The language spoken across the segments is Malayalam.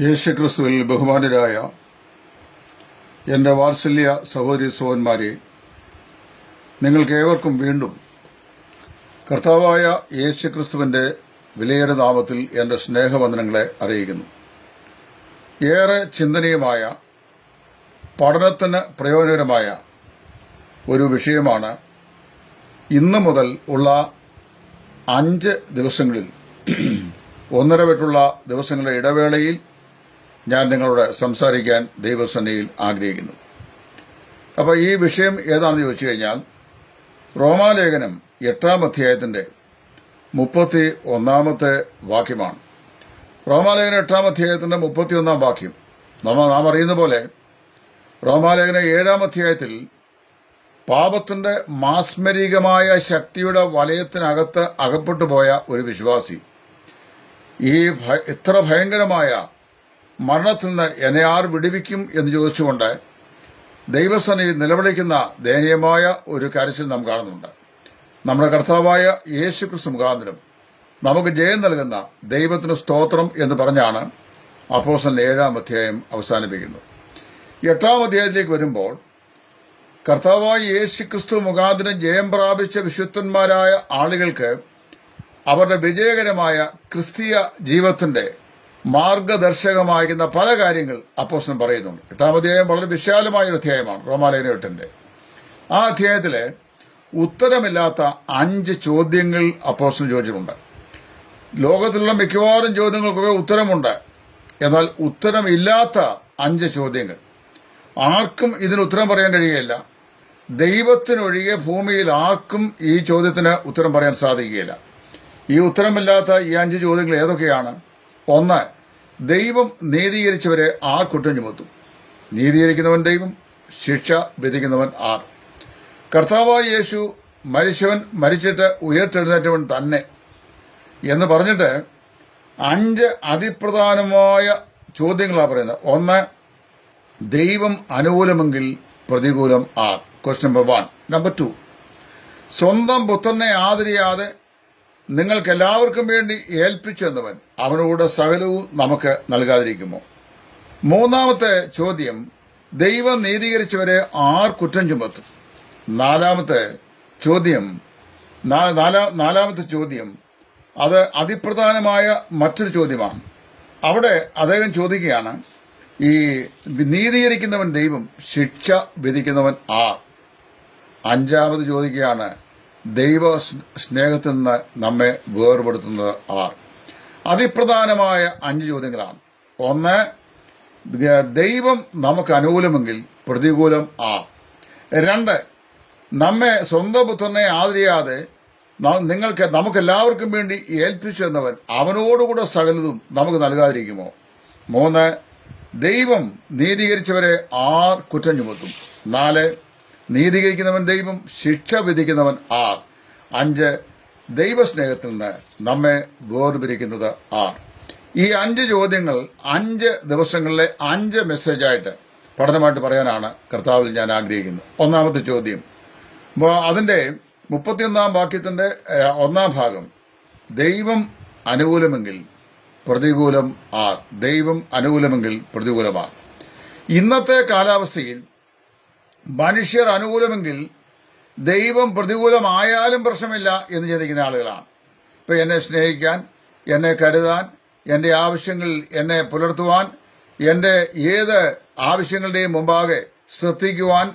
യേശുക്രിസ്തുവിൽ ബഹുമാനരായ എന്റെ വാത്സല്യ സഹോദരി സഹോന്മാരെ നിങ്ങൾക്ക് ഏവർക്കും വീണ്ടും കർത്താവായ യേശുക്രിസ്തുവിന്റെ വിലയേറെ നാമത്തിൽ എന്റെ സ്നേഹവന്ദനങ്ങളെ അറിയിക്കുന്നു. ഏറെ ചിന്തനീയമായ പഠനത്തിന് പ്രയോജനകരമായ ഒരു വിഷയമാണ് ഇന്നു മുതൽ ഉള്ള അഞ്ച് ദിവസങ്ങളിൽ ഒന്നര വിട്ടുള്ള ദിവസങ്ങളുടെ ഇടവേളയിൽ ഞാൻ നിങ്ങളോട് സംസാരിക്കാൻ ദൈവസന്നയിൽ ആഗ്രഹിക്കുന്നു. അപ്പോൾ ഈ വിഷയം ഏതാണെന്ന് ചോദിച്ചു കഴിഞ്ഞാൽ റോമാലേഖനം എട്ടാം അധ്യായത്തിന്റെ മുപ്പത്തി ഒന്നാമത്തെ വാക്യമാണ്. റോമാലേഖനം എട്ടാം അധ്യായത്തിന്റെ മുപ്പത്തിയൊന്നാം വാക്യം. നമ്മൾ നാം അറിയുന്ന പോലെ റോമാലേഖന ഏഴാം അധ്യായത്തിൽ പാപത്തിന്റെ മാസ്മരികമായ ശക്തിയുടെ വലയത്തിനകത്ത് അകപ്പെട്ടു പോയ ഒരു വിശ്വാസി ഈ ഇത്ര ഭയങ്കരമായ മരണത്തിൽ നിന്ന് എന്നെ ആർ വിടുവിക്കും എന്ന് ചോദിച്ചുകൊണ്ട് ദൈവസനയിൽ നിലവിളിക്കുന്ന ദയനീയമായ ഒരു കരച്ചിൽ നാം കാണുന്നുണ്ട്. നമ്മുടെ കർത്താവായ യേശു ക്രിസ്തു മുഖാന്തരം നമുക്ക് ജയം നൽകുന്ന ദൈവത്തിന് സ്തോത്രം എന്ന് പറഞ്ഞാണ് അപ്പോസൻ ഏഴാം അധ്യായം അവസാനിപ്പിക്കുന്നത്. എട്ടാം അധ്യായത്തിലേക്ക് വരുമ്പോൾ കർത്താവായ യേശു ക്രിസ്തു മുഖാന്തരം ജയം പ്രാപിച്ച വിശുദ്ധന്മാരായ ആളുകൾക്ക് അവരുടെ വിജയകരമായ ക്രിസ്തീയ ജീവിതത്തിന്റെ മാർഗദർശകമായിരുന്ന പല കാര്യങ്ങൾ അപ്പോസ്റ്റൻ പറയുന്നുണ്ട്. എട്ടാം അധ്യായം വളരെ വിശാലമായ ഒരു അധ്യായമാണ് റോമാലയന എട്ടിന്റെ. ആ അധ്യായത്തിലെ ഉത്തരമില്ലാത്ത അഞ്ച് ചോദ്യങ്ങൾ അപ്പോസ്റ്റൻ ചോദിച്ചിട്ടുണ്ട്. ലോകത്തിലുള്ള മിക്കവാറും ചോദ്യങ്ങൾക്കൊക്കെ ഉത്തരമുണ്ട്. എന്നാൽ ഉത്തരമില്ലാത്ത അഞ്ച് ചോദ്യങ്ങൾ. ആർക്കും ഇതിന് ഉത്തരം പറയാൻ കഴിയുകയില്ല. ദൈവത്തിനൊഴികെ ഭൂമിയിൽ ആർക്കും ഈ ചോദ്യത്തിന് ഉത്തരം പറയാൻ സാധിക്കുകയില്ല. ഈ ഉത്തരമില്ലാത്ത ഈ അഞ്ച് ചോദ്യങ്ങൾ ഏതൊക്കെയാണ്? ഒന്ന് ദൈവം നീതീകരിച്ചവരെ ആർ കുറ്റം ചുമത്തും? നീതീകരിക്കുന്നവൻ ദൈവം ശിക്ഷ വിധിക്കുന്നവൻ ആർ. കർത്താവായ യേശു മരിച്ചവൻ മരിച്ചിട്ട് ഉയർത്തെഴുന്നേറ്റവൻ തന്നെ. എന്ന് പറഞ്ഞിട്ട് അഞ്ച് അതിപ്രധാനമായ ചോദ്യങ്ങളാണ് പറയുന്നത്. ഒന്ന് ദൈവം അനുകൂലമെങ്കിൽ പ്രതികൂലം R. Question number one number two സ്വന്തം പുത്രനെ ആദരിയാതെ നിങ്ങൾക്ക് എല്ലാവർക്കും വേണ്ടി ഏൽപ്പിച്ചെന്നവൻ അവനോട് സകലവും നമുക്ക് നൽകാതിരിക്കുമോ? മൂന്നാമത്തെ ചോദ്യം ദൈവം നീതീകരിച്ചവരെ ആർ കുറ്റം ചുമത്തും? നാലാമത്തെ ചോദ്യം നാലാമത്തെ ചോദ്യം അത് അതിപ്രധാനമായ മറ്റൊരു ചോദ്യമാണ്. അവിടെ അദ്ദേഹം ചോദിക്കുകയാണ് ഈ നീതീകരിക്കുന്നവൻ ദൈവം ശിക്ഷ വിധിക്കുന്നവൻ ആർ? അഞ്ചാമത് ചോദിക്കുകയാണ് ദൈവ സ്നേഹത്തിൽ നിന്ന് നമ്മെ വേർപെടുത്തുന്നത് ആർ അതിപ്രധാനമായ അഞ്ച് ചോദ്യങ്ങളാണ്. ഒന്ന് ദൈവം നമുക്ക് അനുകൂലമെങ്കിൽ പ്രതികൂലം ആ. രണ്ട് നമ്മെ സ്വന്തം പുത്രനെ ആദരിയാതെ നിങ്ങൾക്ക് നമുക്ക് എല്ലാവർക്കും വേണ്ടി ഏൽപ്പിച്ചു എന്നവൻ അവനോടുകൂടെ സകലതും നമുക്ക് നൽകാതിരിക്കുമോ? മൂന്ന് ദൈവം നീതീകരിച്ചവരെ ആർ കുറ്റം ചുമത്തും. നാല് നീതീകരിക്കുന്നവൻ ദൈവം ശിക്ഷ വിധിക്കുന്നവൻ ആർ. അഞ്ച് ദൈവസ്നേഹത്തിൽ നിന്ന് നമ്മെ വേർപിരിക്കുന്നത് ആർ. ഈ അഞ്ച് ചോദ്യങ്ങൾ അഞ്ച് ദിവസങ്ങളിലെ അഞ്ച് മെസ്സേജായിട്ട് പഠനമായിട്ട് പറയാനാണ് കർത്താവിൽ ഞാൻ ആഗ്രഹിക്കുന്നത്. ഒന്നാമത്തെ ചോദ്യം. അതിന്റെ മുപ്പത്തിയൊന്നാം വാക്യത്തിന്റെ ഒന്നാം ഭാഗം. ദൈവം അനുകൂലമെങ്കിൽ പ്രതികൂലം ആർ. ദൈവം അനുകൂലമെങ്കിൽ പ്രതികൂലമാർ. ഇന്നത്തെ കാലാവസ്ഥയിൽ മനുഷ്യർ അനുകൂലമെങ്കിൽ ദൈവം പ്രതികൂലമായാലും പ്രശ്നമില്ല എന്ന് ചിന്തിക്കുന്ന ആളുകളാണ്. ഇപ്പൊ എന്നെ സ്നേഹിക്കാൻ എന്നെ കരുതാൻ എന്റെ ആവശ്യങ്ങളിൽ എന്നെ പുലർത്തുവാൻ എന്റെ ഏത് ആവശ്യങ്ങളുടെയും മുമ്പാകെ ശ്രദ്ധിക്കുവാൻ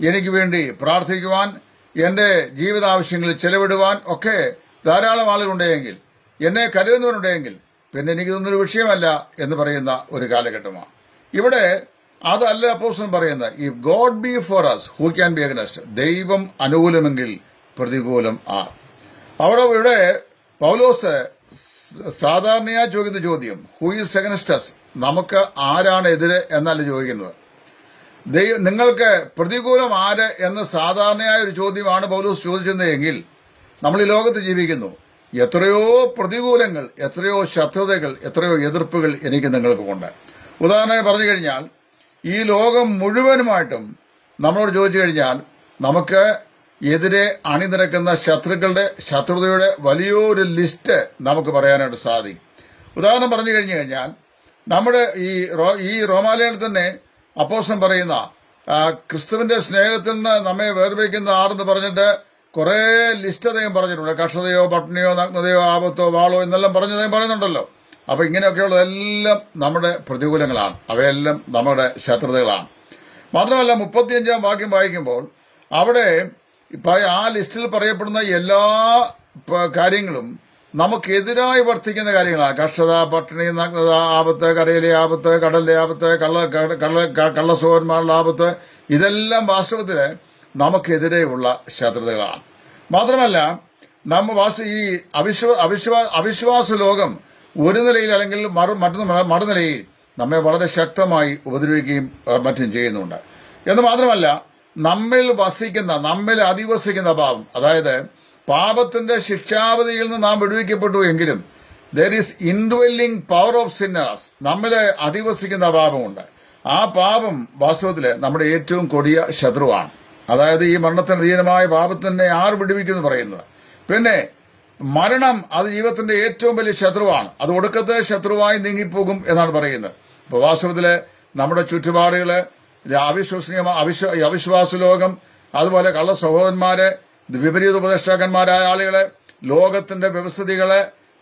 എനിക്ക് വേണ്ടി പ്രാർത്ഥിക്കുവാൻ എന്റെ ജീവിതാവശ്യങ്ങളിൽ ചെലവിടുവാൻ ഒക്കെ ധാരാളം ആളുകളുണ്ടെങ്കിൽ എന്നെ കരുതുന്നവരുണ്ടെങ്കിൽ പിന്നെ എനിക്ക് എനിക്കിതൊന്നൊരു വിഷയമല്ല എന്ന് പറയുന്ന ഒരു കാലഘട്ടമാണ്. ഇവിടെ അതല്ല അപ്പോസ്റ്റൻ പറയുന്നത് if God be for us who can be against ദൈവം അനുകൂലമെങ്കിൽ പ്രതികൂലം ആ. അവിടെ ഇവിടെ പൗലോസ് സാധാരണയാ സാധാരണയായി ചോദിക്കുന്ന ചോദ്യം ഹൂ ഈസ് അഗനസ്റ്റസ് നമുക്ക് ആരാണ് എതിര്? എന്നല്ല ചോദിക്കുന്നത്. നിങ്ങൾക്ക് പ്രതികൂലം ആര് എന്ന് സാധാരണയായ ഒരു ചോദ്യമാണ് പൗലോസ് ചോദിച്ചത് എങ്കിൽ നമ്മൾ ഈ ലോകത്ത് ജീവിക്കുന്നു. എത്രയോ പ്രതികൂലങ്ങൾ എത്രയോ ശത്രുതകൾ എത്രയോ എതിർപ്പുകൾ എനിക്ക് നിങ്ങൾക്കുമുണ്ട് ഉദാഹരണമായി പറഞ്ഞു കഴിഞ്ഞാൽ ഈ ലോകം മുഴുവനുമായിട്ടും നമ്മളോട് ചോദിച്ചു കഴിഞ്ഞാൽ നമുക്ക് എതിരെ അണിനിരക്കുന്ന ശത്രുക്കളുടെ ശത്രുതയുടെ വലിയൊരു ലിസ്റ്റ് നമുക്ക് പറയാനായിട്ട് സാധിക്കും. ഉദാഹരണം പറഞ്ഞു കഴിഞ്ഞു കഴിഞ്ഞാൽ നമ്മുടെ ഈ ഈ റോമാലയം തന്നെ അപ്പോസം പറയുന്ന ക്രിസ്തുവിന്റെ സ്നേഹത്തിൽ നിന്ന് നമ്മെ വേർപിരിക്കുന്ന ആറെന്ന് പറഞ്ഞിട്ട് കുറെ ലിസ്റ്റ് അദ്ദേഹം പറഞ്ഞിട്ടുണ്ട്. കക്ഷതയോ പട്ടിണിയോ നഗ്നതയോ ആപത്തോ വാളോ എന്നെല്ലാം പറഞ്ഞ് അദ്ദേഹം പറയുന്നുണ്ടല്ലോ. അപ്പൊ ഇങ്ങനെയൊക്കെയുള്ളതെല്ലാം നമ്മുടെ പ്രതികൂലങ്ങളാണ്. അവയെല്ലാം നമ്മുടെ ശത്രുതകളാണ്. മാത്രമല്ല മുപ്പത്തിയഞ്ചാം വാക്യം വായിക്കുമ്പോൾ അവിടെ ആ ലിസ്റ്റിൽ പറയപ്പെടുന്ന എല്ലാ കാര്യങ്ങളും നമുക്കെതിരായി വർത്തിക്കുന്ന കാര്യങ്ങളാണ്. കർഷത പട്ടിണി നഗ്നത ആപത്ത് കരയിലെ ആപത്ത് കടലിലെ ആപത്ത് കള്ള കള്ള- കള്ളസോഹന്മാരുടെ ആപത്ത് ഇതെല്ലാം വാസ്തവത്തിൽ നമുക്കെതിരെയുള്ള ശത്രുതകളാണ്. മാത്രമല്ല നമ്മ വാസ ഈ അവിശ്വ അവിശ്വാ അവിശ്വാസ ലോകം ഒരു നിലയിൽ അല്ലെങ്കിൽ മറു മറ്റൊന്ന് മറുനിലയിൽ നമ്മെ വളരെ ശക്തമായി ഉപദ്രവിക്കുകയും മറ്റും ചെയ്യുന്നുണ്ട്. എന്ന് മാത്രമല്ല നമ്മിൽ വസിക്കുന്ന നമ്മിൽ അധിവസിക്കുന്ന പാപം അതായത് പാപത്തിന്റെ ശിക്ഷാവധിയിൽ നിന്ന് നാം വിടുവിക്കപ്പെട്ടു എങ്കിലും there is indwelling power of sinners നമ്മിൽ അധിവസിക്കുന്ന പാപമുണ്ട്. ആ പാപം വാസ്തവത്തിൽ നമ്മുടെ ഏറ്റവും കൊടിയ ശത്രുവാണ്. അതായത് ഈ മരണത്തിന് അധീനമായ പാപത്തിനെ ആർ വിടുവിക്കുമെന്ന് പറയുന്നത്? പിന്നെ മരണം അത് ജീവിതത്തിന്റെ ഏറ്റവും വലിയ ശത്രുവാണ്. അത് ഒടുക്കത്തെ ശത്രുവായി നീങ്ങിപ്പോകും എന്നാണ് പറയുന്നത്. അപ്പൊ വാസ്തവത്തിൽ നമ്മുടെ ചുറ്റുപാടുകൾ അവിശ്വസനീയ അവിശ്വ അവിശ്വാസ ലോകം അതുപോലെ കള്ള സഹോദരന്മാര് വിപരീത ഉപദേഷ്ടാക്കന്മാരായ ആളുകളെ ലോകത്തിന്റെ വ്യവസ്ഥിതികൾ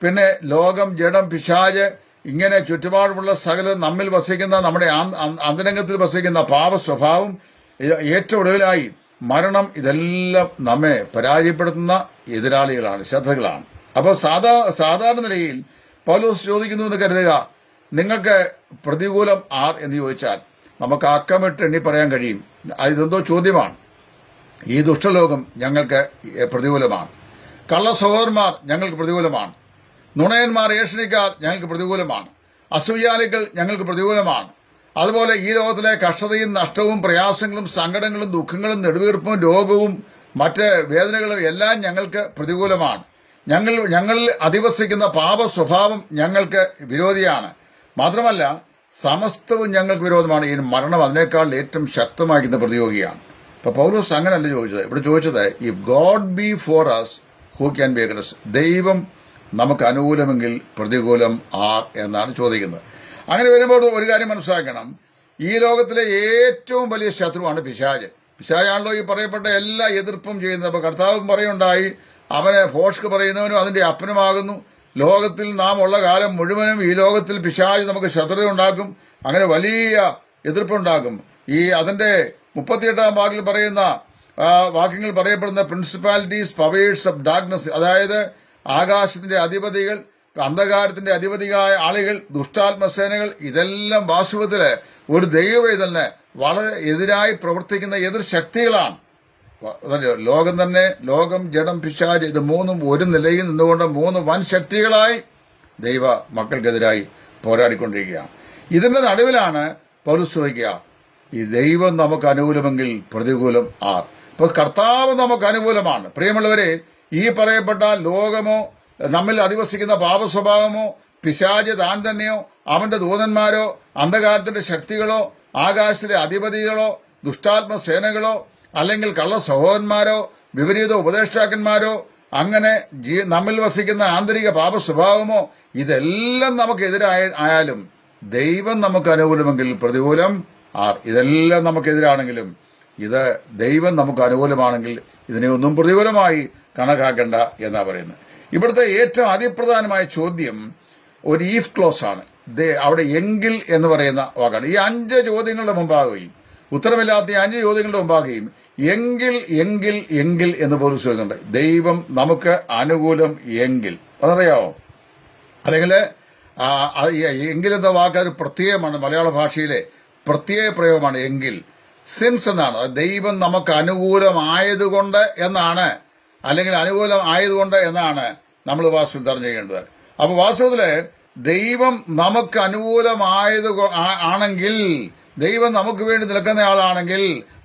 പിന്നെ ലോകം ജഡം പിശാജ് ഇങ്ങനെ ചുറ്റുപാടുമുള്ള സകല നമ്മിൽ വസിക്കുന്ന നമ്മുടെ അന്തരംഗത്തിൽ വസിക്കുന്ന പാപ സ്വഭാവം ഏറ്റവും ഒടുവിലായി മരണം ഇതെല്ലാം നമ്മെ പരാജയപ്പെടുത്തുന്ന എതിരാളികളാണ് ശത്രുക്കളാണ് അപ്പോൾ സാധാ സാധാരണ നിലയിൽ പൗലോസ് ചോദിക്കുന്നു എന്ന് കരുതുക നിങ്ങൾക്ക് പ്രതികൂലം ആർ എന്ന് ചോദിച്ചാൽ നമുക്ക് അക്കമിട്ട് എണ്ണി പറയാൻ കഴിയും. ഇതെന്തോ ചോദ്യമാണ്. ഈ ദുഷ്ടലോകം ഞങ്ങൾക്ക് പ്രതികൂലമാണ്. കള്ള സഹോദരന്മാർ ഞങ്ങൾക്ക് പ്രതികൂലമാണ്. നുണയന്മാർ ഏഷണിക്കാർ ഞങ്ങൾക്ക് പ്രതികൂലമാണ്. അസൂയാലികൾ ഞങ്ങൾക്ക് പ്രതികൂലമാണ്. അതുപോലെ ഈ ലോകത്തിലെ കഷ്ടതയും നഷ്ടവും പ്രയാസങ്ങളും സങ്കടങ്ങളും ദുഃഖങ്ങളും നെടുവീർപ്പും രോഗവും മറ്റ് വേദനകളും എല്ലാം ഞങ്ങൾക്ക് പ്രതികൂലമാണ്. ഞങ്ങൾ ഞങ്ങളിൽ അധിവസിക്കുന്ന പാപ സ്വഭാവം ഞങ്ങൾക്ക് വിരോധിയാണ്. മാത്രമല്ല സമസ്തവും ഞങ്ങൾക്ക് വിരോധമാണ്. ഈ മരണം അതിനേക്കാൾ ഏറ്റവും ശക്തമാക്കുന്ന പ്രതിയോഗിയാണ്. ഇപ്പൊ പൗലോസ് അങ്ങനല്ല ചോദിച്ചത്. ഇവിടെ ചോദിച്ചത് if God be for us who can be against ദൈവം നമുക്ക് അനുകൂലമെങ്കിൽ പ്രതികൂലം ആ എന്നാണ് ചോദിക്കുന്നത്. അങ്ങനെ വരുമ്പോൾ ഒരു കാര്യം മനസ്സിലാക്കണം. ഈ ലോകത്തിലെ ഏറ്റവും വലിയ ശത്രുവാണ് പിശാജ് പിശാജാണല്ലോ ഈ പറയപ്പെട്ട എല്ലാ എതിർപ്പും ചെയ്യുന്നത്. അപ്പൊ കർത്താവും പറയുണ്ടായി അവനെ ഭോഷ്ക്ക് പറയുന്നവനും അതിന്റെ അപ്പനുമാകുന്നു. ലോകത്തിൽ നാം ഉള്ള കാലം മുഴുവനും ഈ ലോകത്തിൽ പിശാജ് നമുക്ക് ശത്രുത ഉണ്ടാക്കും. അങ്ങനെ വലിയ എതിർപ്പുണ്ടാക്കും ഈ അതിന്റെ മുപ്പത്തിയെട്ടാം വാക്കിൽ പറയുന്ന വാക്യങ്ങൾ പറയപ്പെടുന്ന പ്രിൻസിപ്പാലിറ്റീസ് പവേഴ്സ് ഓഫ് ഡാർക്ക്നെസ് അതായത് ആകാശത്തിന്റെ അധിപതികൾ അന്ധകാരത്തിന്റെ അധിപതികളായ ആളുകൾ ദുഷ്ടാത്മസേനകൾ ഇതെല്ലാം വാസ്തവത്തിൽ ഒരു ദൈവവേദലിന് വളരെ എതിരായി പ്രവർത്തിക്കുന്ന എതിർ ശക്തികളാണ്. ലോകം തന്നെ ലോകം ജഡം പിശാജ് ഇത് മൂന്നും ഒരു നിലയിൽ നിന്നുകൊണ്ട് മൂന്ന് വൻ ശക്തികളായി ദൈവ മക്കൾക്കെതിരായി പോരാടിക്കൊണ്ടിരിക്കുകയാണ്. ഇതിന്റെ നടുവിലാണ് പൗരസ് ഈ ദൈവം നമുക്ക് അനുകൂലമെങ്കിൽ പ്രതികൂലം ആർ? ഇപ്പൊ കർത്താവ് നമുക്ക് അനുകൂലമാണ്. പ്രിയമുള്ളവരെ ഈ പറയപ്പെട്ട ലോകമോ നമ്മിൽ അധിവസിക്കുന്ന പാപസ്വഭാവമോ പിശാജ് താൻ തന്നെയോ അവന്റെ ദൂതന്മാരോ അന്ധകാരത്തിന്റെ ശക്തികളോ ആകാശത്തിലെ അധിപതികളോ ദുഷ്ടാത്മ സേനകളോ അല്ലെങ്കിൽ കള്ള സഹോദരന്മാരോ വിപരീത ഉപദേഷ്ടാക്കന്മാരോ അങ്ങനെ നമ്മിൽ വസിക്കുന്ന ആന്തരിക പാപ സ്വഭാവമോ ഇതെല്ലാം നമുക്കെതിരായ ആയാലും ദൈവം നമുക്ക് അനുകൂലമെങ്കിൽ പ്രതികൂലം. ആർ ഇതെല്ലാം നമുക്കെതിരാണെങ്കിലും ഇത് ദൈവം നമുക്ക് അനുകൂലമാണെങ്കിൽ ഇതിനെ ഒന്നും പ്രതികൂലമായി കണക്കാക്കേണ്ട എന്നാ പറയുന്നത്. ഇവിടുത്തെ ഏറ്റവും അതിപ്രധാനമായ ചോദ്യം ഒരു ഈഫ് ക്ലോസ് ആണ്. അവിടെ എങ്കിൽ എന്ന് പറയുന്ന വാക്കാണ്. ഈ അഞ്ച് ചോദ്യങ്ങളുടെ മുമ്പാകുകയും ഉത്തരമില്ലാത്ത ഈ അഞ്ച് ചോദ്യങ്ങളുടെ മുമ്പാകുകയും എങ്കിൽ എങ്കിൽ എങ്കിൽ എന്ന് പോലും ചോദിക്കുന്നുണ്ട്. ദൈവം നമുക്ക് അനുകൂലം എങ്കിൽ. അതറിയാവോ? അല്ലെങ്കിൽ എങ്കിൽ എന്ന വാക്ക് ഒരു പ്രത്യേകമാണ് മലയാള ഭാഷയിലെ പ്രത്യേക പ്രയോഗമാണ് എങ്കിൽ. സിൻസ് എന്നാണ്. ദൈവം നമുക്ക് അനുകൂലമായതുകൊണ്ട് എന്നാണ്. അല്ലെങ്കിൽ അനുകൂലം ആയതുകൊണ്ട് എന്നാണ് നമ്മൾ വാസ്തു തെരഞ്ഞു ചെയ്യേണ്ടത്. അപ്പൊ വാസ്തുവിൽ ദൈവം നമുക്ക് അനുകൂലമായത് ആണെങ്കിൽ ദൈവം നമുക്ക് വേണ്ടി നിൽക്കുന്ന ആളാണെങ്കിൽ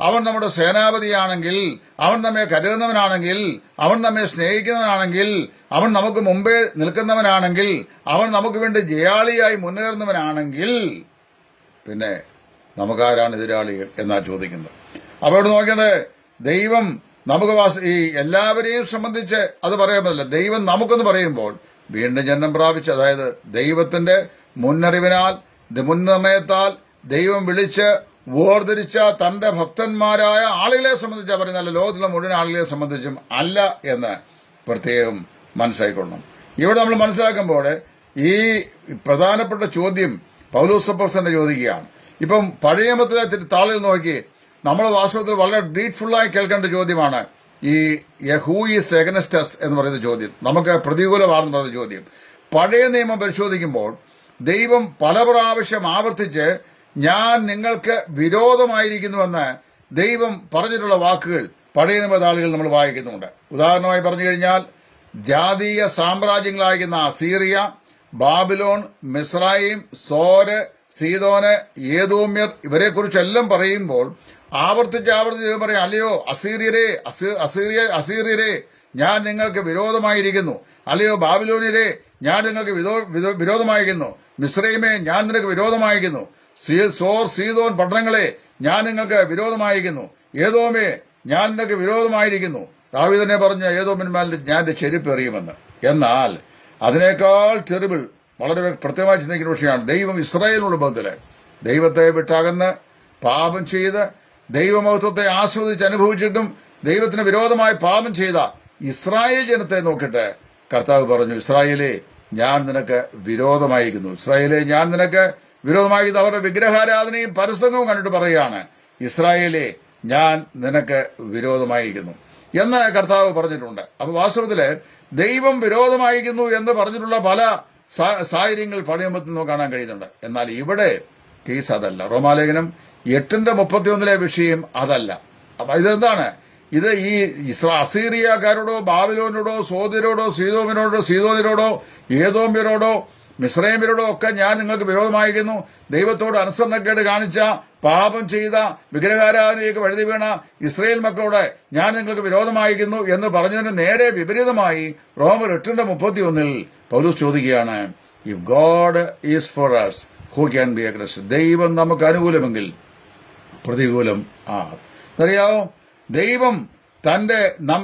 അവൻ നമ്മുടെ സേനാപതിയാണെങ്കിൽ അവൻ നമ്മെ കരുതുന്നവനാണെങ്കിൽ അവൻ നമ്മെ സ്നേഹിക്കുന്നവനാണെങ്കിൽ അവൻ നമുക്ക് മുമ്പേ നിൽക്കുന്നവനാണെങ്കിൽ അവൻ നമുക്ക് വേണ്ടി ജയാളിയായി മുന്നേറുന്നവനാണെങ്കിൽ പിന്നെ നമുക്കാരാണ് എതിരാളികൾ എന്നാ ചോദിക്കുന്നത്. അപ്പോൾ ഇവിടെ നോക്കേണ്ടത് ദൈവം നമുക്ക് ഈ എല്ലാവരെയും സംബന്ധിച്ച് അത് പറ്റില്ല ദൈവം നമുക്കെന്ന് പറയുമ്പോൾ വീണ്ടും ജന്മം പ്രാപിച്ച് അതായത് ദൈവത്തിന്റെ മുന്നറിവിനാൽ മുൻനിർണയത്താൽ ദൈവം വിളിച്ച് വേർതിരിച്ച തന്റെ ഭക്തന്മാരായ ആളുകളെ സംബന്ധിച്ച് പറയുന്നല്ല ലോകത്തിലെ മുഴുവൻ ആളുകളെ സംബന്ധിച്ചും അല്ല എന്ന് പ്രത്യേകം മനസ്സിലാക്കിക്കൊള്ളണം ഇവിടെ നമ്മൾ മനസ്സിലാക്കുമ്പോൾ ഈ പ്രധാനപ്പെട്ട ചോദ്യം പൗലോസപ്പോസന്റെ ചോദിക്കുകയാണ്. ഇപ്പം പഴയമത്തിലെ താളിൽ നോക്കി നമ്മൾ വാസ്തവത്തിൽ വളരെ ഡീറ്റ്ഫുള്ളായി കേൾക്കേണ്ട ചോദ്യമാണ് ഈ ഹൂ ഈസ് എന്ന് പറയുന്ന ചോദ്യം. നമുക്ക് പ്രതികൂലമാണെന്ന് പറയുന്ന ചോദ്യം. പഴയ നിയമം പരിശോധിക്കുമ്പോൾ ദൈവം പല പ്രാവശ്യം ആവർത്തിച്ച് ഞാൻ നിങ്ങൾക്ക് വിരോധമായിരിക്കുന്നുവെന്ന് ദൈവം പറഞ്ഞിട്ടുള്ള വാക്കുകൾ പഴയ നിയമതാളുകൾ നമ്മൾ വായിക്കുന്നുണ്ട്. ഉദാഹരണമായി പറഞ്ഞു കഴിഞ്ഞാൽ ജാതീയ സാമ്രാജ്യങ്ങളായിരിക്കുന്ന അസീറിയ ബാബിലോൺ മിസ്രൈം സോര് സീതോന് ഏതോമ്യർ ഇവരെക്കുറിച്ചെല്ലാം പറയുമ്പോൾ ആവർത്തിച്ച് ആവർത്തിച്ച് പറയാം. അല്ലയോ അസീറിയരെ അസീ- അസീറിയ അസീറിയരെ ഞാൻ നിങ്ങൾക്ക് വിരോധമായിരിക്കുന്നു. അല്ലയോ ബാബിലോണിയരെ ഞാൻ നിങ്ങൾക്ക് വിരോ- വിരോ- വിരോധമായിരിക്കുന്നു. മിശ്രൈമേ ഞാൻ നിനക്ക് വിരോധമായിരിക്കുന്നു. സോർ സീതോൻ പട്ടണങ്ങളെ ഞാൻ നിങ്ങൾക്ക് വിരോധമായിരിക്കുന്നു. ഏതോമേ ഞാൻ നിനക്ക് വിരോധമായിരിക്കുന്നു. ദാവിദനെ പറഞ്ഞ ഏതോമിന്മാരിൽ ഞാൻ ചെരുപ്പ് എറിയുമെന്ന്. എന്നാൽ അതിനേക്കാൾ ടെറിബിൾ വളരെ പ്രത്യേകമായി ചിന്തിക്കുന്ന വിഷയമാണ്. ദൈവം ഇസ്രായേലിനുള്ള ബന്ധത്തിൽ ദൈവത്തെ വിട്ടകന്ന് പാപം ചെയ്ത് ദൈവമഹത്വത്തെ ആസ്വദിച്ച് അനുഭവിച്ചിട്ടും ദൈവത്തിന് വിരോധമായി പാപം ചെയ്ത ഇസ്രായേൽ ജനത്തെ നോക്കിയിട്ട് കർത്താവ് പറഞ്ഞു ഇസ്രായേലെ ഞാൻ നിനക്ക് വിരോധമായിരിക്കുന്നു. ഇസ്രായേലെ ഞാൻ നിനക്ക് വിരോധമായി അവരുടെ വിഗ്രഹാരാധനയും പരസംഗവും കണ്ടിട്ട് പറയുകയാണ് ഇസ്രായേലെ ഞാൻ നിനക്ക് വിരോധമായിരിക്കുന്നു. എന്ന് കർത്താവ് പറഞ്ഞിട്ടുണ്ട്. അപ്പൊ വാസ്തവത്തിൽ ദൈവം വിരോധമായിരിക്കുന്നു എന്ന് പറഞ്ഞിട്ടുള്ള പല സാഹചര്യങ്ങൾ പണിയുമ്പത്തിൽ നിന്ന് കാണാൻ കഴിയുന്നുണ്ട്. എന്നാൽ ഇവിടെ കേസ് അതല്ല. റോമാലേഖനം എട്ടിന്റെ മുപ്പത്തിയൊന്നിലെ വിഷയം അതല്ല. അപ്പൊ ഇതെന്താണ്? ഇത് ഈ അസീറിയക്കാരോടോ ബാബിലോനോടോ സോദിരോടോ സീതോമിനോടോ സീതോനിരോടോ ഏതോമ്യരോടോ മിശ്രൈമ്യരോടോ ഒക്കെ ഞാൻ നിങ്ങൾക്ക് വിരോധമായിരിക്കുന്നു. ദൈവത്തോട് അനുസരണക്കേട് കാണിച്ച പാപം ചെയ്ത വിഗ്രഹാരാധനയ്ക്ക് വഴുതി വീണ ഇസ്രയേൽ മക്കളോട് ഞാൻ നിങ്ങൾക്ക് വിരോധമായിരിക്കുന്നു എന്ന് പറഞ്ഞതിന് നേരെ വിപരീതമായി റോമർ എട്ടിന്റെ മുപ്പത്തിയൊന്നിൽ പൗലൂസ് ചോദിക്കുകയാണ് if God is for us who can be against ദൈവം നമുക്ക് അനുകൂലമെങ്കിൽ പ്രതികൂലം ആ. അറിയാവോ ദൈവം തന്റെ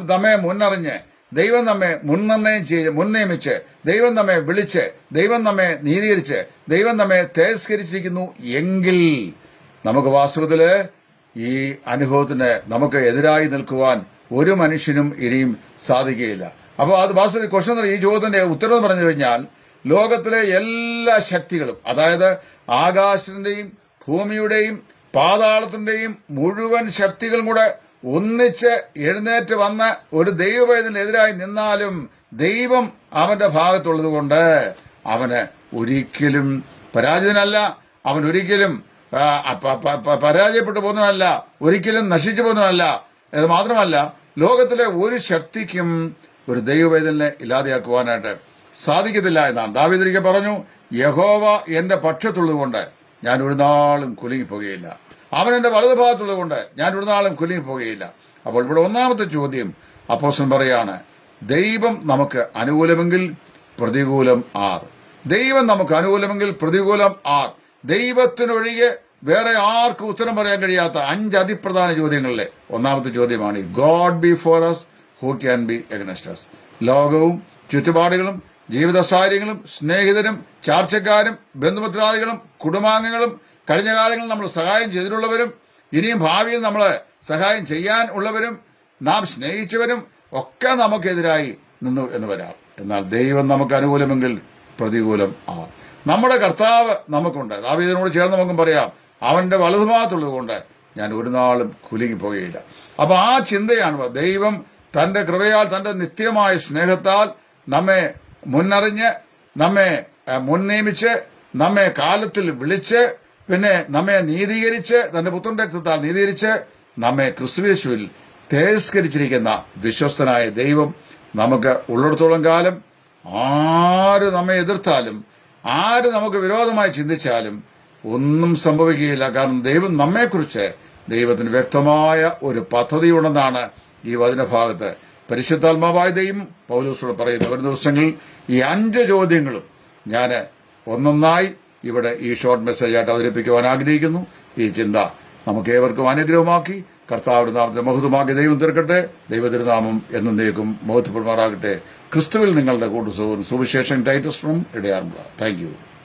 നമ്മെ മുന്നറിഞ്ഞ് ദൈവം നമ്മെ മുൻനിർണയം ചെയ്ത് മുൻനിയമിച്ച് ദൈവം നമ്മെ വിളിച്ച് ദൈവം നമ്മെ നീതീകരിച്ച് ദൈവം നമ്മെ തേസ്കരിച്ചിരിക്കുന്നു എങ്കിൽ നമുക്ക് വാസ്തവത്തിൽ ഈ അനുഭവത്തിന് നമുക്ക് എതിരായി നിൽക്കുവാൻ ഒരു മനുഷ്യനും ഇനിയും സാധിക്കുകയില്ല. അപ്പോൾ അത് വാസ്തവത്തിൽ ക്വസ്റ്റൻ ഈ ചോദ്യത്തിന്റെ ഉത്തരം പറഞ്ഞു കഴിഞ്ഞാൽ ലോകത്തിലെ എല്ലാ ശക്തികളും അതായത് ആകാശത്തിന്റെയും ഭൂമിയുടെയും പാതാളത്തിന്റെയും മുഴുവൻ ശക്തികളും കൂടെ ഒന്നിച്ച് എഴുന്നേറ്റ് വന്ന ഒരു ദൈവവേദനെതിരായി നിന്നാലും ദൈവം അവന്റെ ഭാഗത്തുള്ളത് കൊണ്ട് അവന് ഒരിക്കലും പരാജിതനല്ല. അവൻ ഒരിക്കലും പരാജയപ്പെട്ടു പോകുന്നതല്ല ഒരിക്കലും നശിച്ചു പോകുന്നതല്ല ഇത് മാത്രമല്ല ലോകത്തിലെ ഒരു ശക്തിക്കും ഒരു ദൈവവേദനെ ഇല്ലാതെയാക്കുവാനായിട്ട് സാധിക്കത്തില്ല എന്നാണ്. ദാവിദരിക്കെ പറഞ്ഞു യഹോവ എന്റെ പക്ഷത്തുള്ളതുകൊണ്ട് ഞാൻ ഒരു നാളും കുലുങ്ങിപ്പോകുകയില്ല അവൻ എന്റെ വലതുഭാഗത്തുള്ളതുകൊണ്ട് ഞാൻ ഒരു നാളും കുലുങ്ങിപ്പോകുകയില്ല അപ്പോൾ ഇവിടെ ഒന്നാമത്തെ ചോദ്യം അപ്പോസൻ പറയാണ് ദൈവം നമുക്ക് അനുകൂലമെങ്കിൽ പ്രതികൂലം ആർ? ദൈവം നമുക്ക് അനുകൂലമെങ്കിൽ പ്രതികൂലം ആർ? ദൈവത്തിനൊഴികെ വേറെ ആർക്കും ഉത്തരം പറയാൻ കഴിയാത്ത അഞ്ച് അതിപ്രധാന ചോദ്യങ്ങളിലെ ഒന്നാമത്തെ ചോദ്യമാണ് God be for us who can be against ലോകവും ചുറ്റുപാടുകളും ജീവിത സാഹചര്യങ്ങളും സ്നേഹിതരും ചാർച്ചക്കാരും ബന്ധുമിത്രാദികളും കുടുംബാംഗങ്ങളും കഴിഞ്ഞ കാലങ്ങളിൽ നമ്മൾ സഹായം ചെയ്തിട്ടുള്ളവരും ഇനിയും ഭാവിയിൽ നമ്മൾ സഹായം ചെയ്യാൻ ഉള്ളവരും നാം സ്നേഹിച്ചവരും ഒക്കെ നമുക്കെതിരായി നിന്നു എന്ന് വരാം. എന്നാൽ ദൈവം നമുക്ക് അനുകൂലമെങ്കിൽ പ്രതികൂലം ആ നമ്മുടെ കർത്താവ് നമുക്കുണ്ട്. ദാവീദിനോട് ചേർന്ന് നമുക്കും പറയാം അവന്റെ വലതുഭാഗത്തുള്ളത് കൊണ്ട് ഞാൻ ഒരു നാളും കുലുങ്ങിപ്പോകുകയില്ല അപ്പൊ ആ ചിന്തയാണ് ദൈവം തന്റെ കൃപയാൽ തന്റെ നിത്യമായ സ്നേഹത്താൽ നമ്മെ മുന്നറിഞ്ഞ് നമ്മെ മുൻ മുൻനിയമിച്ച് നമ്മെ കാലത്തിൽ വിളിച്ച് പിന്നെ നമ്മെ നീതീകരിച്ച് തന്റെ പുത്രന്റെ രക്തത്താൽ നീതീകരിച്ച് നമ്മെ ക്രിസ്തുവേശുവിൽ തേസ്കരിച്ചിരിക്കുന്ന വിശ്വസ്തനായ ദൈവം നമുക്ക് ഉള്ളിടത്തോളം കാലം ആര് നമ്മെ എതിർത്താലും ആര് നമുക്ക് വിരോധമായി ചിന്തിച്ചാലും ഒന്നും സംഭവിക്കുകയില്ല. കാരണം ദൈവം നമ്മെക്കുറിച്ച് ദൈവത്തിന് വ്യക്തമായ ഒരു പദ്ധതിയുണ്ടെന്നാണ് ഈ വചനഭാഗത്ത് പരിശുദ്ധാത്മാവായ ദൈവം പൗലോസോട് പറയുന്ന ഒരു ദിവസങ്ങളിൽ ഈ അഞ്ച് ചോദ്യങ്ങളും ഞാൻ ഒന്നൊന്നായി ഇവിടെ ഈ ഷോർട്ട് മെസ്സേജ് ആയിട്ട് അവതരിപ്പിക്കുവാൻ ആഗ്രഹിക്കുന്നു. ഈ ചിന്ത നമുക്ക് ഏവർക്കും അനുഗ്രഹമാക്കി. കർത്താവിന്റെ നാമത്തെ മഹത്വമാക്കി ദൈവം തീർക്കട്ടെ. ദൈവതിരുനാമം എന്നേക്കും മഹത്വപ്പെടുമാറാകട്ടെ. ക്രിസ്തുവിൽ നിങ്ങളുടെ കൂട്ടു സുവിശേഷം ടൈറ്റസ് ഫ്രം ഇടയാറുള്ള താങ്ക്